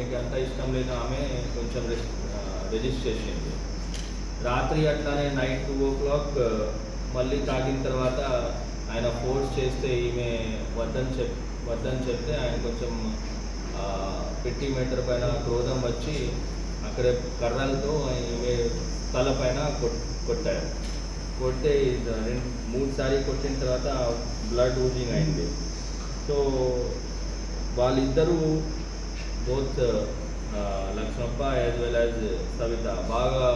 మీకు అంత ఇష్టం లేదు ఆమె కొంచెం రిజిస్ట్ చేసింది. రాత్రి అట్లానే నైట్ టూ ఓ క్లాక్ మళ్ళీ తాగిన తర్వాత ఆయన ఫోర్స్ చేస్తే ఈమె వద్దని చెప్ వద్దని చెప్తే ఆయన కొంచెం పెట్టి మీటర్ పైన క్రోధం వచ్చి అక్కడ కర్రలతో ఈమె తల పైన కొట్టారు. కొడితే రెండు మూడు సారి కొట్టిన తర్వాత బ్లడ్ ఊజింగ్ అయింది. సో వాళ్ళిద్దరూ both Lakshmappa as well as Savitha బాగా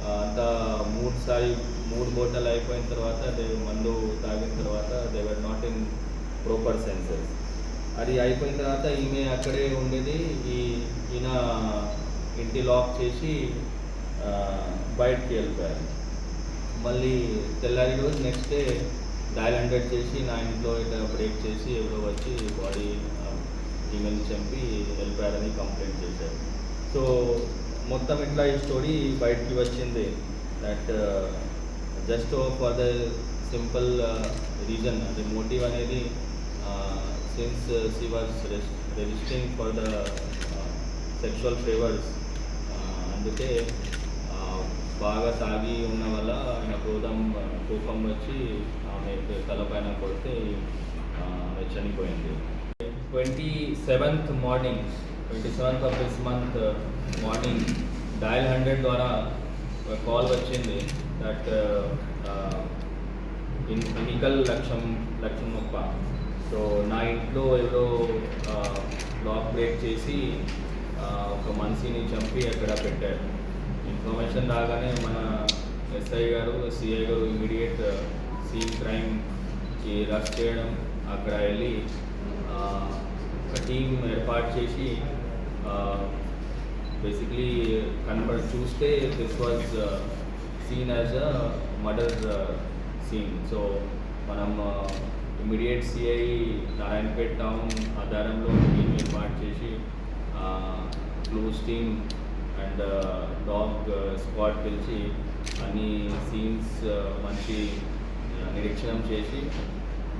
uh, అంతా మూడు సారి మూడు బోటలు అయిపోయిన తర్వాత దే మందు తాగిన తర్వాత they were not in proper senses అది అయిపోయిన తర్వాత ఈమె అక్కడే ఉండేది. ఈ ఈయన ఇంటి లాక్ చేసి బయటికి వెళ్ళిపోయారు. మళ్ళీ తెల్లారి రోజు నెక్స్ట్ డే డైల్ హండ్రెడ్ చేసి నా ఇంట్లో ఇట్లా బ్రేక్ చేసి ఎవరో వచ్చి బాడీ ఈమెయిల్ చంపి వెళ్ళిపోయారని కంప్లైంట్ చేశారు. సో మొత్తం ఇట్లా ఈ స్టోరీ బయటికి వచ్చింది. That just for the simple reason అది మోటివ్ అనేది since she was resisting for the sexual favours అందుకే uh, బాగా తాగి ఉన్న వల్ల ఆయన క్రోధం uh, కోపం వచ్చి ఆమె తలపైన కొడితే uh, చనిపోయింది. Seventh morning twenty seventh of this month morning dial hundred ద్వారా uh, కాల్ వచ్చింది దట్ ఇన్ లక్ష్యం లక్ష్యం సో నా ఇంట్లో ఎవరో లాక్ బ్రేక్ చేసి ఒక మనిషిని చంపి అక్కడ పెట్టారు. ఇన్ఫర్మేషన్ రాగానే మన ఎస్ఐ గారు సిఐ గారు ఇమీడియట్ సీన్ క్రైమ్కి రష్ చేయడం అక్కడ వెళ్ళి ఒక టీం ఏర్పాటు చేసి బేసిక్లీ కనబడి చూస్తే this was scene as a murder scene so మనం ఇమీడియట్ సిఐ నారాయణపేట్ టౌన్ ఆధారంలో టీం ఏర్పాటు చేసి clues team and dog squad పిలిచి అన్ని సీన్స్ మంచి నిరీక్షణం చేసి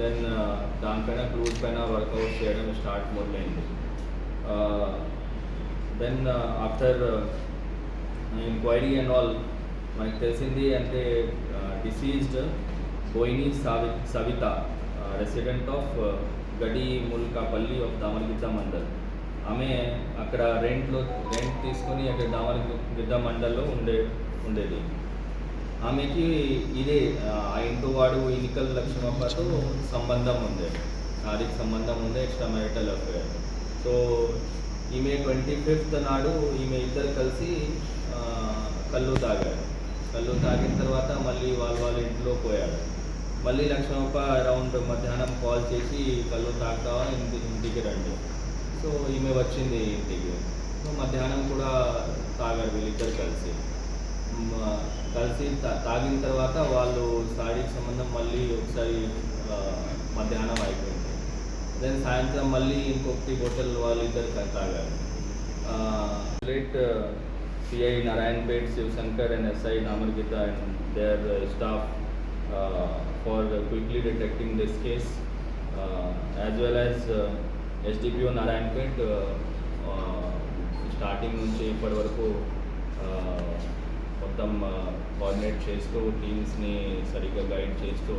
దెన్ uh, దానిపైన క్రూడ్ పైన వర్కౌట్ చేయడం స్టార్ట్ మొదలైంది. Then after enquiry and all మనకు తెలిసింది అంటే deceased Boini Savi Savitha resident of Gadi Mulkapalli of Damaragidda mandal ఆమె అక్కడ రెంట్లో రెంట్ తీసుకొని అక్కడ దామరగిద్ద మండల్లో ఉండే ఉండేది. ఆమెకి ఇదే ఆ ఇంటి వాడు ఎన్నికల లక్ష్మమ్మతో సంబంధం ఉంది శారీరక సంబంధం ఉంది ఎక్స్ట్రా మ్యారిటల్ అఫేర్ సో ఈమె ట్వంటీ ఫిఫ్త్ నాడు ఈమె ఇద్దరు కలిసి కళ్ళు తాగారు. కళ్ళు తాగిన తర్వాత మళ్ళీ వాళ్ళ వాళ్ళ ఇంట్లో పోయారు. మళ్ళీ లక్ష్మప్ప అరౌండ్ మధ్యాహ్నం కాల్ చేసి కళ్ళు తాగుతావా? ఇంటి ఇంటికి రండి. సో ఈమె వచ్చింది ఇంటికి. సో మధ్యాహ్నం కూడా తాగారు వీళ్ళిద్దరు కలిసి. కలిసి తా- తాగిన తర్వాత వాళ్ళు శారీకి సంబంధం మళ్ళీ ఒకసారి మధ్యాహ్నం అయిపోయింది. దెన్ సాయంత్రం మళ్ళీ ఇంకొకటి హోటల్ వాళ్ళు ఇద్దరు తాగారు. Late CI Narayanpet Shivashankar and SI నామర్గిత and their staff for quickly detecting this case. As well as SDPO Narayanpet starting నుంచి ఇప్పటి వరకు మొత్తం కోఆర్డినేట్ చేస్తూ టీమ్స్ని సరిగ్గా గైడ్ చేస్తూ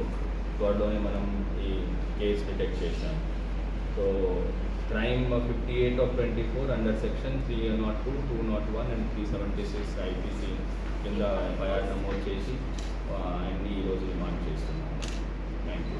త్వరలోనే మనం ఈ కేసు డిటెక్ట్ చేసాం so crime fifty eight of twenty four under section three not two two not one and three seventy six IPC కింద ఎఫ్ఐఆర్ నమోదు చేసి అన్ని ఆయన్ని ఈరోజు డిమాండ్ చేస్తున్నాం. Thank you